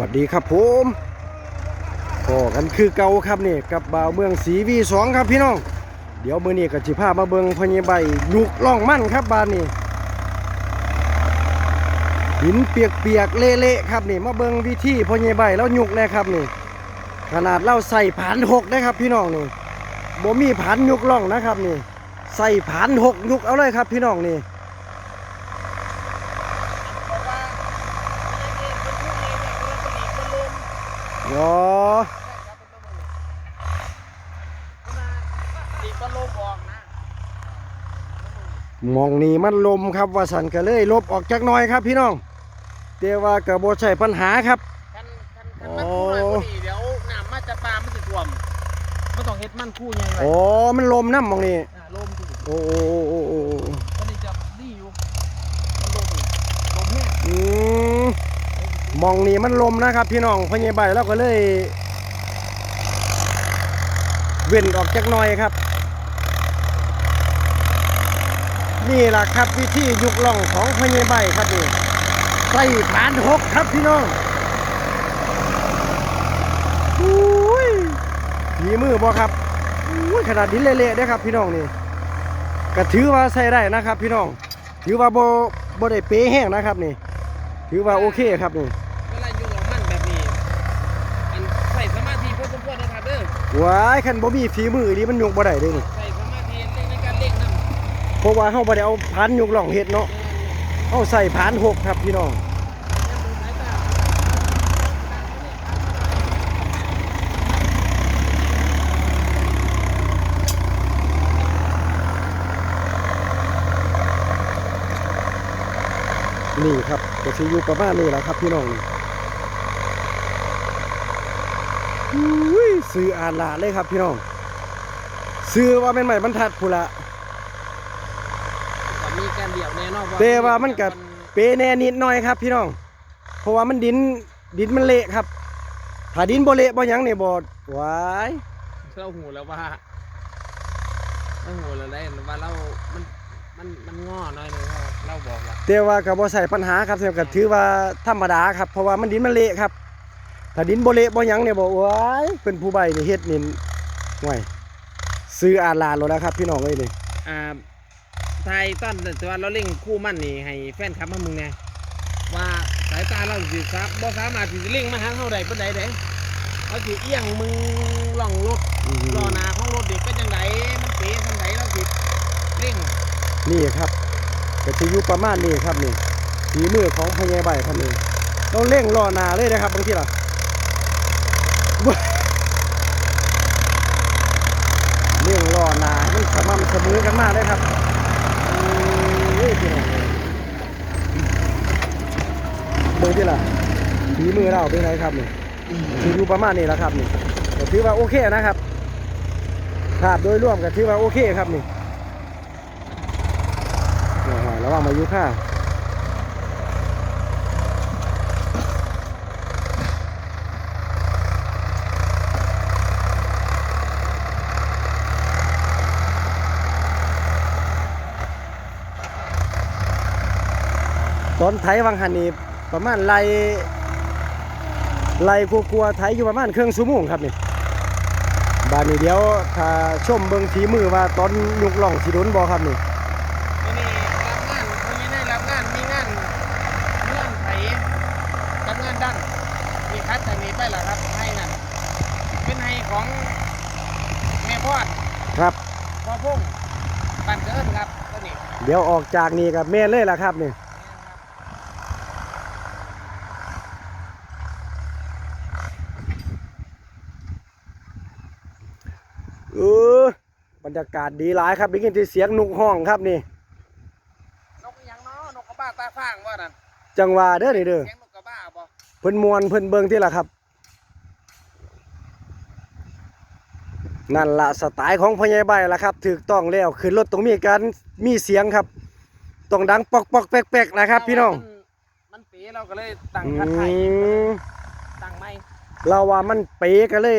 วัสดีครับผมก็กันคือเก่าครับนี่กับบ่าวเมืองสีวีสองครับพี่น้อง เดี๋ยวมือนี้ก็สิพามาเบิงพญใบยุกล่องมั่นครับบ้านนี้หินเปียกๆเละๆครับนี่มาเบิงวิธีพญใบแล้วยุกนะครับนี่ ขนาดเราใส่ผานหกนะครับพี่น้องนี่บ่มีผานยุกล่องนะครับนี่ ใส่ผานหกยุกเอาเลยครับพี่น้องนี่ อ๋ออีกก็ลมออกนะหมองนี้มันลมครับว่าสันก็เลยลบออกจากหน้อยครับพี่น้องแต่ว่าก็บ่ใช่ปัญหาครับคันคันคันมันคู่หน่อยพอดีเดี๋ยวน้ำมาจะปลามันจะท่วมไม่ต้องเฮ็ดมันคู่ใหญ่ไว้โอ้มันลมน้ำหมองนี้อ่าลมถูกโอ้โอ้โอ้โอ้โอ้ ตอนนี้จะดีอยู่มันลมอยู่ลมแห้ง อืมห มองนี้มันลมนะครับ พี่น้องพญาใบแล้วก็เลย เว้นออกจากหน้อยครับ นี่แหละครับวิธียุกล่องของพญาใบครับนี่ใส่ผานหกครับพี่น้องอุ้ยมีมือบ่ครับอุ้ยขนาดดินเละๆเด้ครับ พี่น้องนี่ก็ถือว่าใส่ได้นะครับ พี่น้อง ถือว่าโบ่บ่ได้เป๊ะแห้งนะครับนี่ ถือว่าโอเคครับนี่ ว้ายคันบ่มีฝีมือนี่มันยกบ่ได้เด้นี่ใส่สมาธิในในการเล่งน้ำเพราะว่าเฮาบ่ได้เอาผานยกล่องเฮ็ดเนาะเฮาใส่ผานหกครับพี่น้องสายตานี่ครับก็สิอยู่ประมาณนี้แหละครับพี่น้องนี่อุ้ย ซื้ออ่านหลาเลยครับพี่น้อง ซื้อว่าเป็นใหม่บรรทัดพุนละก็มีการเดี่ยวแน่นอนแต่ว่ามันก็เปแน่นิดหน่อยครับ พี่น้อง เพราะว่ามันดินดินมันเละครับ ถ้าดินบ่เละบ่หยังนี่บ่ว้ายเราหูแล้วว่าเราหูแล้วได้ว่าเรา มันมันมันงอหน่อยหนึงเราเราบอกว่าแต่ว่าก็บ่ใส่ปัญหาครับแต่ก็ถือว่าธรรมดาครับ เพราะว่ามันดินมันเละครับ ถ้าดินบ่เละบ่หยังเนี่ยบ่ว้ายเป็นผู้ใบนี่เฮ็ดนี่ห่วยซื้ออ่านลานแล้วนะครับ พี่น้องเอ้ยนี่อ่าไทยต้นแต่ว่าเราเล่งคู่มั่นนี่ให้แฟนคลับมามึงแน่ว่าสายตาเราสิครับบ่สามารถที่จะเล่งมาหาเฮาได้ปานใดเด้เราสิเอียงมึงล่องรถล้อหน้าของรถเด็กก็จังไดมันเป๋ทำไดเราสิเร่งนี่ครับก็สิอยู่ประมาณนี้ครับนี่ฝีมือของพญาใบครับนี่เราเร่งล้อหน้าเลยนะครับบางทีล่ะ เรื่องล้อหนามันสาม่ำเสมอกันมากเลยครับโอ้ยพี่น้องเบอร์ที่ล่ะฝีมือเราเป็นไงครับนี่ถืออยู่ประมาณนี้แหละครับนี่ถือว่าโอเคนะครับภาพโดยรวมก็ถือว่าโอเคครับนี่เนี่ยฮะระวังมายุค่า อนไถวังหันนี่ประมาณไล่ไล่กลัวๆไถอยู่ประมาณเครื่องชั่วโมงครับนี่บานนี้เดี๋ยวถ้าชมเบิ่งฝีมือว่าตอนยุกล่องสิโดนบ่ครับนี่วันนี้รับงานวันนี้ได้รับงานมีงานเรื่องไถกับงานดันมีคัดจากนี้ไปแล้วครับให้นั่นเป็นให้ของแม่พอดครับพ่อพงปันเกินครับตัวนี้เดี๋ยวออกจากนี่กับแม่นเลยล่ะครับนี่เออบ รรยากาศดีหลายครับได้ยินที่เสียงนกห้องครับนี่ นกอิหยังเนาะนกกระบ้าตาฟางว่านั่นจังหวะเด้อนี่เด้อเสียงนกกระบ้าบ่เพิ่นมวนเพิ่นเบิ่งที่ล่ะครับ นั่นละสไตล์ของพญาใบล่ะครับถูกต้องแล้วขึ้นรถต้องมีการมีเสียงครับต้องดังปอกปอกๆแป๊กๆนะครับ พี่น้องมันมันปีเราก็เลยตั้งอืคัดไทยมตั้งไม่เราว่ามันเป๋ก็เลย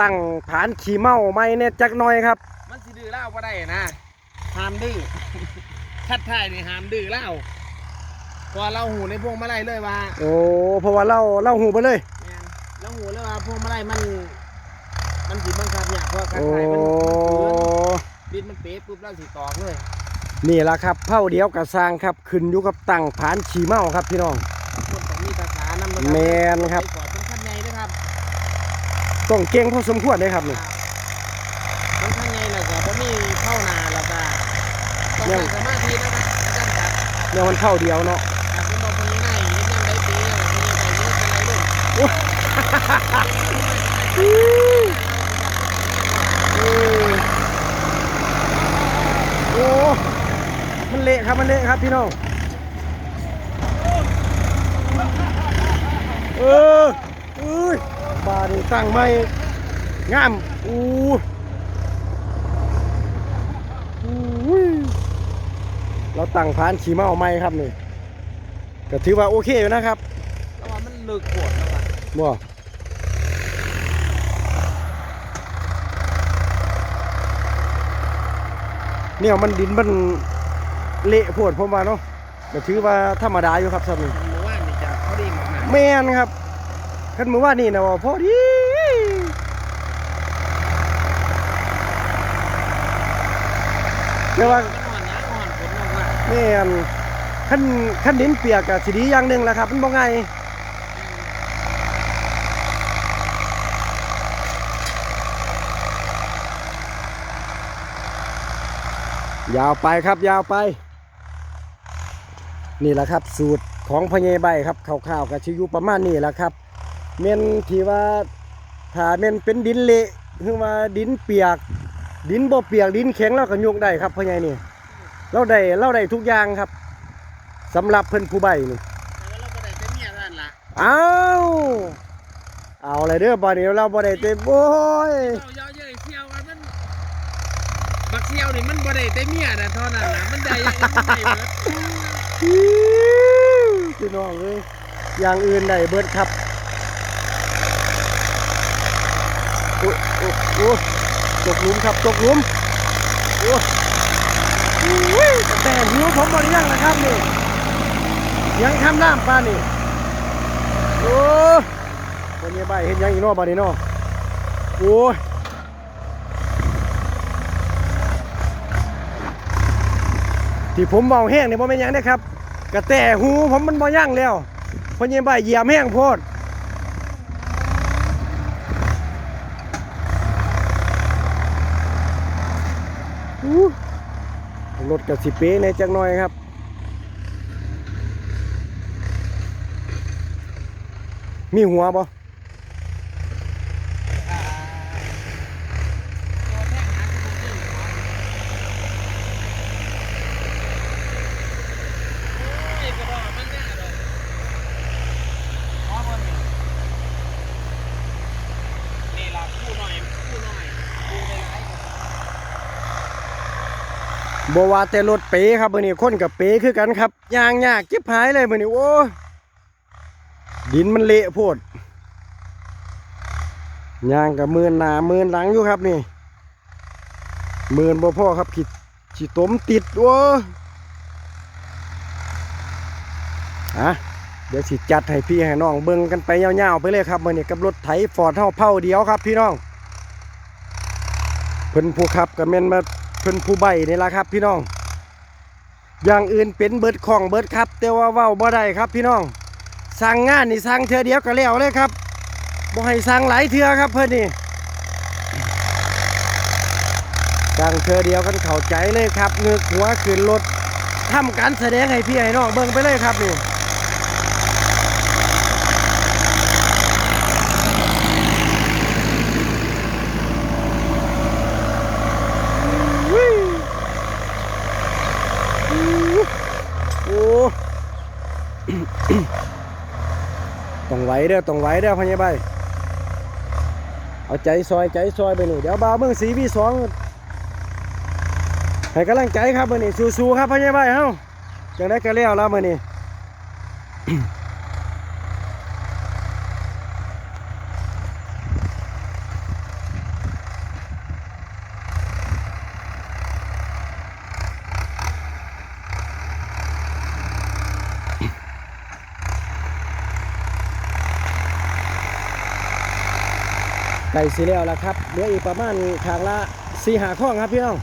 ตั้งผานขี่เมาไม่เนี่ยจักหน่อยครับมันสิ ดื้อเล่าบ่ได้นะห้ามดื้อคัดไทยนี่ห้ามดื้อเล่าพอเราหูในพวงมาลัยเลยว่าโอ้เพราะว่าเราเราหูไปเลยแมแล้วหูเลยว่าพวงมาลัยมัน มันสิบังคับยากเพราะขาโอ้ขายมันฝืนดินมันเป๊ะปุ๊บแล้วสิตอกเลยนี่ละครับเผาเดียวกับสร้างครับขึ้นอยู่กับตั้งผานฉีเมาครับพี่น้องคนต้องมีภาษานำะแม่นครับไปก่อนเป็นขั้นใหญ่นะครับต้องเก่งพอสมควรเลยครับนี่เป็นขั้นใหญ่แล้วก็บ่มีเข้านาแล้วก็ ต้องยัใช้งสมาธินะครับอาจารย์ครับเนี่ยมันเผาเดียวเนาะครับเป็นบอกคนง่ายๆเฮ็ดยังได้ปียังคนยังได้เยอะเป็นไรลูกอืมโอ้มันเละครับมันเละครับพี่น้องเอออุ้ยบาดตั้งไม่งามอู้ย เราตั้งผานขี่เมาไม่ครับนี่ก็ถือว่าโอเคอยู่นะครับแล้วว่ามันลึกโคตรแล้วว่ะบ่ เนี่ยมันดินมันเละโพดผมว่าเนาะก็ถือว่าธรรมดาอยู่ครับสำนึกเมื่อวานนี่จะเขาดีมากแม่นครับคันมือว่านี่นะว่าพอดีแต่ว่าๆมัน นคันคันดินเปียกอะสิดีอย่างหนึ่งแหละครับมันบ่ไงยาวไปครับยาวไป นี่แหละครับ สูตรของพญายใบครับคร่าวๆกับชิยูประมาณนี้แหละครับ เม่นที่ว่าถ้าเม่นเป็นดินเละคือว่าดินเปียก ดินบ่เปียกดินแข็งเราก็ยกได้ครับพญายนี่ เราได้เราได้ทุกอย่างครับสำหรับเพิ่นผู้ใบนี่แต่ว่าเราบ่ได้เป็นเมียท่านล่ะเอาเอาอะไรเด้อบ่นี้เราบ่ได้เต็มโอ้ยเราเยาะเย้ยเที่ยวกันมันบักเที่ยวนี่มันบ่ได้แต่เมียน่ะเท่านั้นล่ะมันได้อย่างอื่นได้เบิดพี่น้องเอ้ยอย่างอื่นได้เบิดครับโอ้โอ้โอ้ตกหลุมครับตกหลุมโอ้อุ้ย แต่หิวผมบริยังนะครับนี่ยังทำน้ำปลานี่โอ้บนนี้ใบเห็นยังอีกนอบานีนอโอ้ยที่ผมเมาแห้งเนี่ยบ่เป็นหยังได้อครับกระแต่หูผมมันบ่ย่างแล้วเพราะยังใบเหยียบแห้งโพดอู้ รถกับสิเป้ในจักหน่อยครับ มีหัวบ่ โอ้ยก็บ่มันน่าดอกอ๋อบ่นี่นี่ล่ะคู่หน่อยคู่หน่อยคู่ได้หลายกว่า บว่าแต่รถเป๋ครับมื้อนี้คนกับเป๋คือกันครับยางยากจิบหายเลยมื้อนี้โอ้ดินมันเละโพดยางกับมือนหนามือนหลังอยู่ครับนี่มือนบ่พอครับขีดขีดตมติดโอ้อะเดี๋ยวสิจัดให้พี่ให้น้องเบิ่งกันไปยาวๆไปเลยครับมื้อนี้กับรถไถฟอร์ดเฮาเผาเดียวครับพี่น้องเพิ่นผู้ขับก็แม่นมา เพิ่นผู้ใบนี่ละครับ พี่น้อง อย่างอื่นเป็นเบิดของเบิดครับ แต่ว่าเว้าบ่ได้ครับพี่น้องสั่งงานนี่สั่งเทือเดียวก็แล้วเลยครับบ่ให้สั่งหลายเทือครับเพิ่นนี่สั่งเทือเดียวกันเข้าใจเลยครับเงือกหัวขึ้นรถทำการแสดงให้พี่ให้น้องเบิ่งไปเลยครับนี่อุ้ยอู้โอ้ ต้อง ไหวเด้อต้องไหวเด้อพญาใบเอาใจซอยใจซอยไปนี่เดี๋ยวบ่าวเมืองสีวีสองให้กำลังใจครับมื่อนี้สู้ๆครับพญาใบเฮ้าจังได้กระเล้วแล้วมื่อนี้ ก่สิแล้วละครับเหลืออีกประมาณทางละสี่หาข้องครับพี่น้อง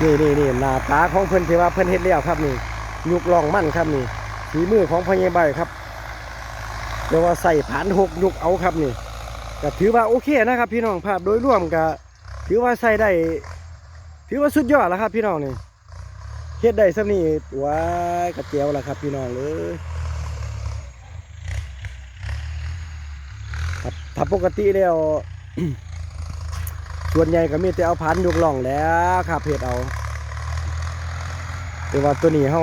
นี่นี่นี่หน้าตาของเพิ่นที่ว่าเพิ่นเฮ็ดแล้วครับนี่ยุกลองมั่นครับนี่ฝีมือของพญาใบครับเรียกว่าใส่ผานหกยุกเอาครับนี่ก็ถือว่าโอเคนะครับ พี่น้องภาพโดยรวมก็ถือว่าใส่ได้ถือว่าสุดยอดแล้วครับ พี่น้องนี่เฮ็ดได้ซำนี้ว้ายกระเจียวแล้วครับ พี่น้องเลย ครับ ถ้าปกติแล้วส่วนใหญ่ก็มีแต่เอาพันยกล่องแล้วครับเพจเอา แต่ว่าตัวนี้เขา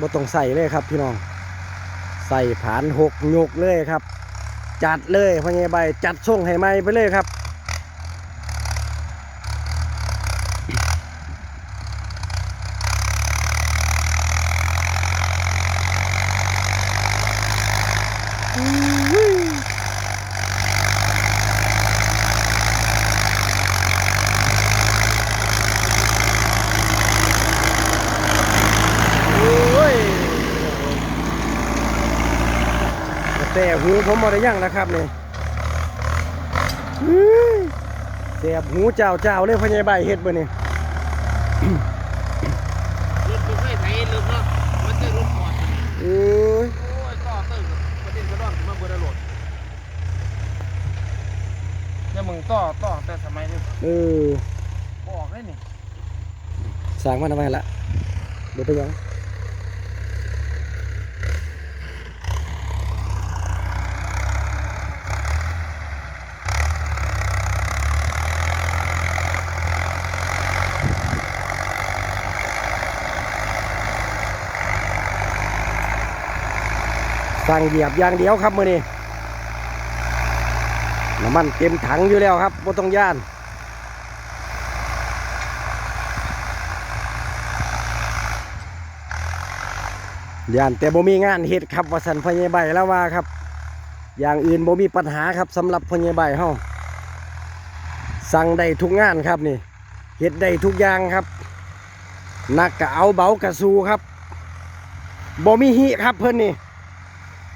บ่ต้องใส่เลยครับ พี่น้อง ใส่ผานหกยกเลยครับ จัดเลยพญายใบจัดส่งให้ไม้ไปเลยครับ โอ้ยแต่ หูผมบ่ได้ยั่งนะครับนี่อื้อแสบหูเจ้าเจ้าเลยพ่อใหญ่ใบเฮ็ดบ่นี่รถไม่ค่อยไถลึกเนาะมันจะรถปอดมันเอ้ยโอ้ยต่อตึ้งประเด็นกระดอนมาเบอร์รถเนี่ยมึงต่อต่อแต่สมัยนี้เออบอกได้นี่สร้างมันเอาไว้ละเดี๋ยวไปยัง สั่งเหยียบอย่างเดียวครับมือนี้น้ำมันเต็มถังอยู่แล้วครับบ่ต้องย่านย่านแต่บ่มีงานเฮ็ดครับวสันพญาใบแล้วว่าครับ อย่างอื่นบ่มีปัญหาครับสำหรับพญาใบเฮาสั่งได้ทุกงานครับนี่เฮ็ดได้ทุกอย่างครับนักกะเอาเบากะสูครับบ่มีหิครับเพิ่อนนี่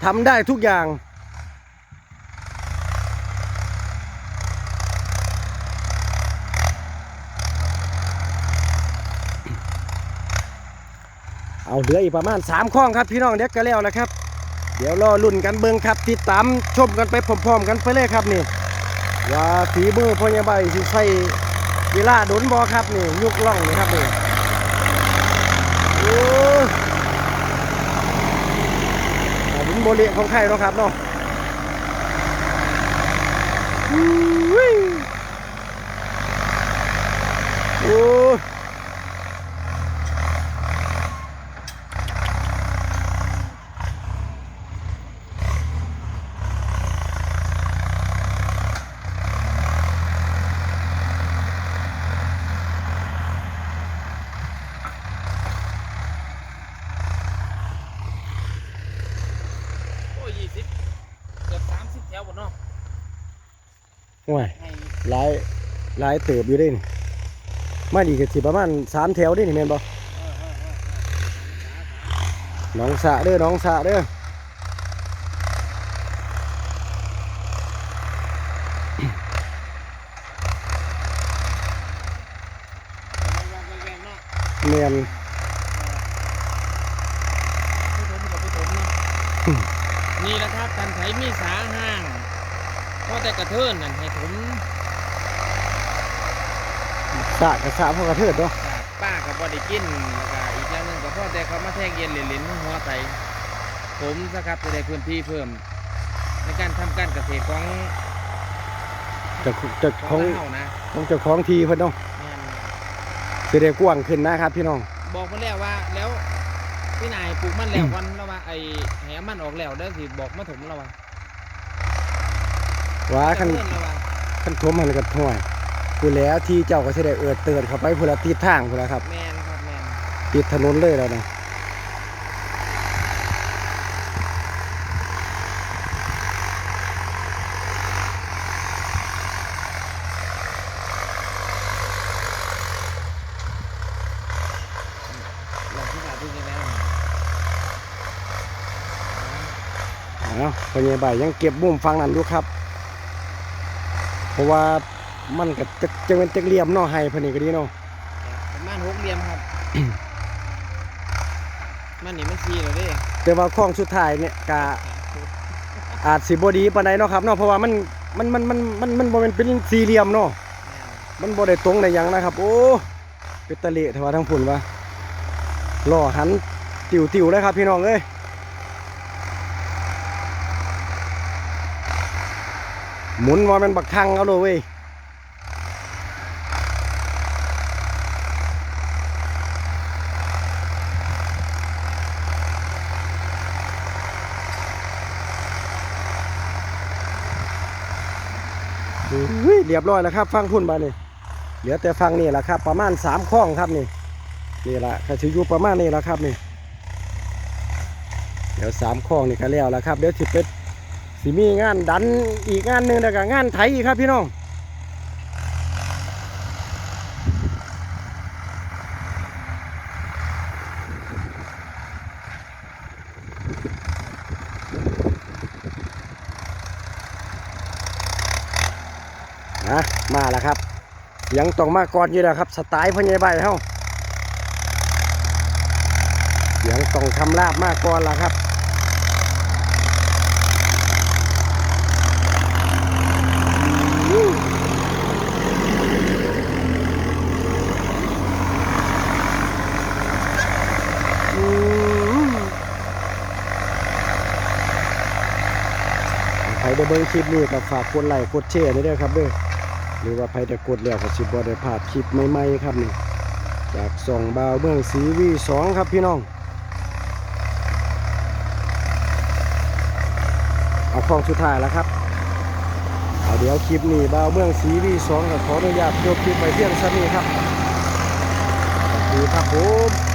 ทำได้ทุกอย่าง เอาเหลืออีกประมาณ3ข้องครับพี่น้องเด็กก็แล้วนะครับ เดี๋ยวรอลุ่นกันเบิ่งครับ ติดตามชมกันไปพร้อมๆกันไปเลยครับนี่ว่าฝีมือพ่อใหญ่ใบสิใส่เวลาโดนบอครับนี่ยุกล่องนี่ครับนี่ โบเละของใครเนาะครับเนาะโอ้ย โอ้ยยี่สิบเกือบสามสิบแถวหมดเนาะ ห่ วยหลายหลายเติบอยู่ด้นี่มาดีก็สิประมาณสามแถวด้นี่แม่นบ่เอน้องสะเด้อน้องสะเด้อเนาะแม่นผู้ชมกับผู้ชมเนาะนี่แหละครับการไถมีสาห้าง พอแต่กระเทินนั่นให้ผมสะกับสะพวกกระเทิดเนาะจากป้ากับบอดี้กินแล้วก็อีกอย่างหนึงก็พ่อแต่เขามาแทงเย็นเหรียญๆหัวไตผมนะครับจะได้พื้นที่เพิ่ม ในการทำการเกษตรของเจะจะขขอองงเรานะของเจ้าของทีเพิ่นเนาะแม่นสิได้กว้างขึ้นนะครับพี่น้อง บอกมาแล้วว่าแล้วพี่นายปลูกมันแล้ววันแล้วว่าไอ้แหมันออกแล้วเด้อสิบอกมาถมแล้วว่า ว่าคันจะเพิ่แล้วว่าคันทวมมันก็ห่วยพูดแล้วที่เจ้าก็สิได้เอิดเตือนเข้าไปพุ่นละทิศทางพุ่นละครับแมนครับแมนติดถนนเลยแล้วนะหลังที่ขาดทุนยังไงนเนาะพ่อใหญ่ใบยังเก็บมุมฟังนั้นอยู่ครับ เพราะว่ามันก็จะจะเป็นจักเหลี่ยมเนาะให้เพิ่นนี่ก็ดีเนาะประมาณหกเหลี่ยมครับ มันนี่มันซีเลยเด้แต่ว่าข้องสุดท้ายเนี่ยก็อาจสิบ่ดีปานใดเนาะครับเนาะเพราะว่ามันมันมันมันมันมันบ่แม่นเป็นสี่เหลี่ยมเนาะมันบ่ได้ตรงได้หยังนะครับ โอ้เป็นตะเละเทว่าทั้งพุ่นว่าล้อหันติวๆเลยครับพี่น้องเอ้ย หมุนว่ามันบักทังเอาเลยเว้ยเรียบร้อยแล้วครับ ฟังพุ่นมานี่เหลือแต่ฟังนี่แหละครับ ประมาณสามข้องครับนี่นี่แหละก็ถืออยู่ประมาณนี้แหละครับนี่เดี๋ยวสามข้องนี่ก็แล้วแล้วครับ เดี๋ยวสิเป็ด สิมีงานดันอีกงานหนึ่งแล้วก็งานไถอีกครับพี่น้องนะมาแล้วครับเสียังต้องมาก่อนอยู่แล้วครับ สไตล์พ่อใหญ่ใบเฮาเสียังต้องคำลาบมาก่อนละครับ ได้เบิ่งคลิปนี้ก็ฝากกดไลค์กดแชร์ด้วยครับเด้อหรือว่าใครได้กดแล้วก็สิบ่ได้พลาดคลิปใหม่ๆครับนี่จากส่องบาวเมืองสีวีสองครับพี่น้องเอาของสุดท้ายแล้วครับเอาเดี๋ยวคลิปนี้บาวเมืองสีวีสองก็ขออนุญาตจบคลิปไปเพียงเท่านี้ครับสวัสดีครับผม